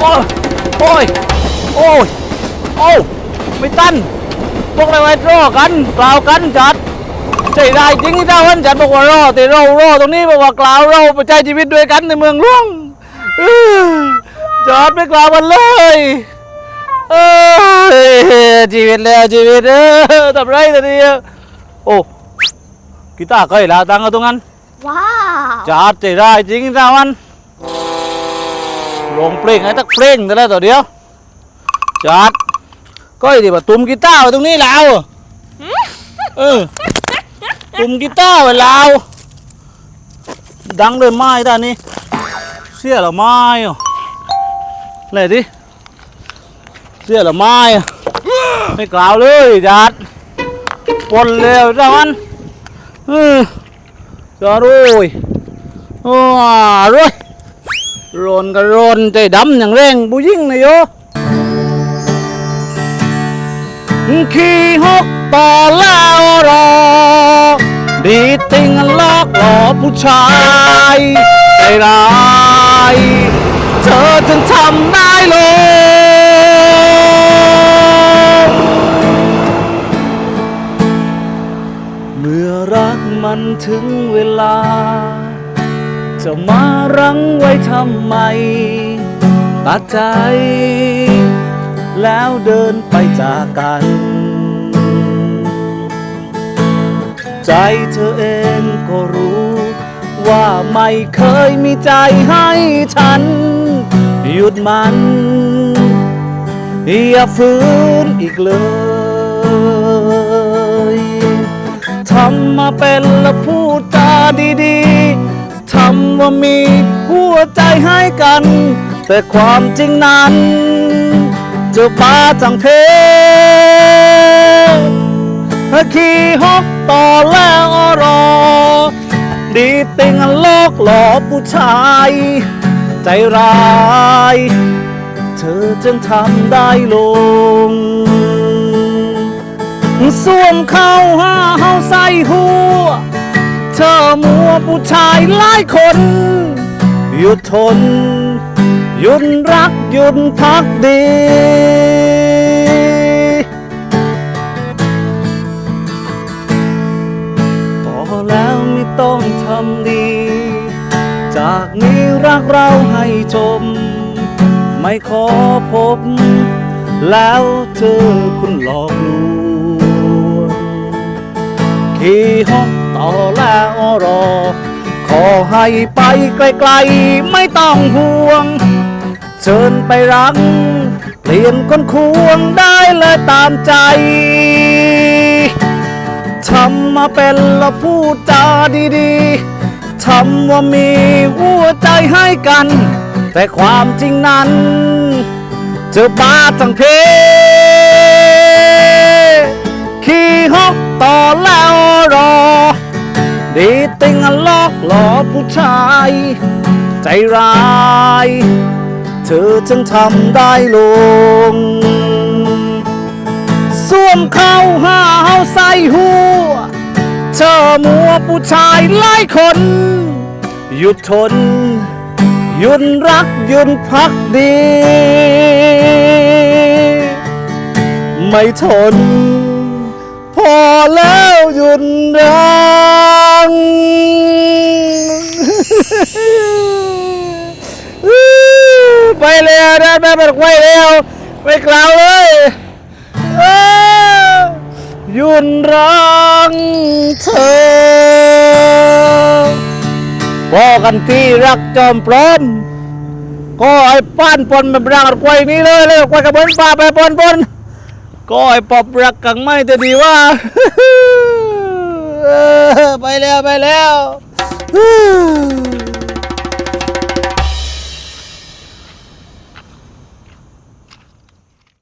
โอ้ยโอ้ยโอ้ยโอ้ยไม่ตันพวกเราไปรอกันกล่าวกันจัดใจได้จริงที่เจ้าวันจัดบอกว่ารอแต่เรารอตรงนี้บอกว่ากล่าวเราไปใช้ชีวิตด้วยกันในเมืองหลวงเออจอดไม่กล่าวกันเลยเออชีวิตแล้วชีวิตเออทำไรแต่นี่โอ้กีตาร์เคยลาตังค์เอาตรงนั้นว้าวจัดใจได้จริงจ้ามัน ลงเพลงให้ตักเพลงแต่ละตัวเดียวจัดก็อ้ที่ว่าตุ้มกีตาร์ไว้ตรงนี้แล้วเออตุ้มกีตาร์ไว้แล้วดังเลยไม้ด้านนี้ เสียละไม้อะไหนดิเสียละไม้ไม่กล่าวเลยจัดปนเร็วจ้ามันเออ ร้อนก็ร้อนใจดำอย่างแรงบุยิ่งนะโยขี้หกตาเล่ารอ ดีติงลอกหลอผู้ชายใจร้าย เธอจึงทำได้หลงเมื่อรักมันถึงเวลา จะมารั้งไว้ทำไม ตัดใจ แล้วเดินไปจากกัน ใจเธอเองก็รู้ ว่าไม่เคยมีใจให้ฉัน หยุดมัน อย่าฝืนอีกเลยทำมาเป็นและพูดจาดีๆ ทำว่ามีหัวใจให้กัน แต่ความจริงนั้นเจะป้าจังเพขี่ฮอกต่อแล้วรอ ดีติงโลกหลอผู้ชาย ใจร้าย เธอจึงทำได้ลงสวมเข้าห้าเฮาใส่หัว ธอมัวผู้ชายหลายคน หยุดทน หยุดรักหยุดพักดี พอแล้วไม่ต้องทำดี จากนี้รักเราให้จมไม่ขอพบ แล้วเธอคุณหลอกลวงขี่ห้อง ต่อแล้วรอ ขอให้ไปไกลๆ ไม่ต้องห่วง เชิญไปรัก เปลี่ยนคนควงได้เลยตามใจทำมาเป็นและพูดจาดีๆทำว่ามีหัวใจให้กัน แต่ความจริงนั้น เจอบาจังเพขี่ฮกต่อแล้วรอ ดีติงอลอกหลอผู้ชาย ใจร้าย เธอจึงทำได้ลงสวมเข้าห้าเฮาใส่หัว เธอมัวผู้ชายหลายคน หยุดทนหยุดรักหยุดพักดี ไม่ทน ไปแล้วนะแม่เป็นไว้แล้วไม่กล่าวเลยยุดรังเธอพอกันที่รักจอมปลอมก็ไอ้ป้านปนมันรักกักล้วยนี้เลยเลยกล้วยกับบนป่าไปปนปนก็ไอ้ปอบรักกังไม่จะดีว่าไปแล้วไปแล้ว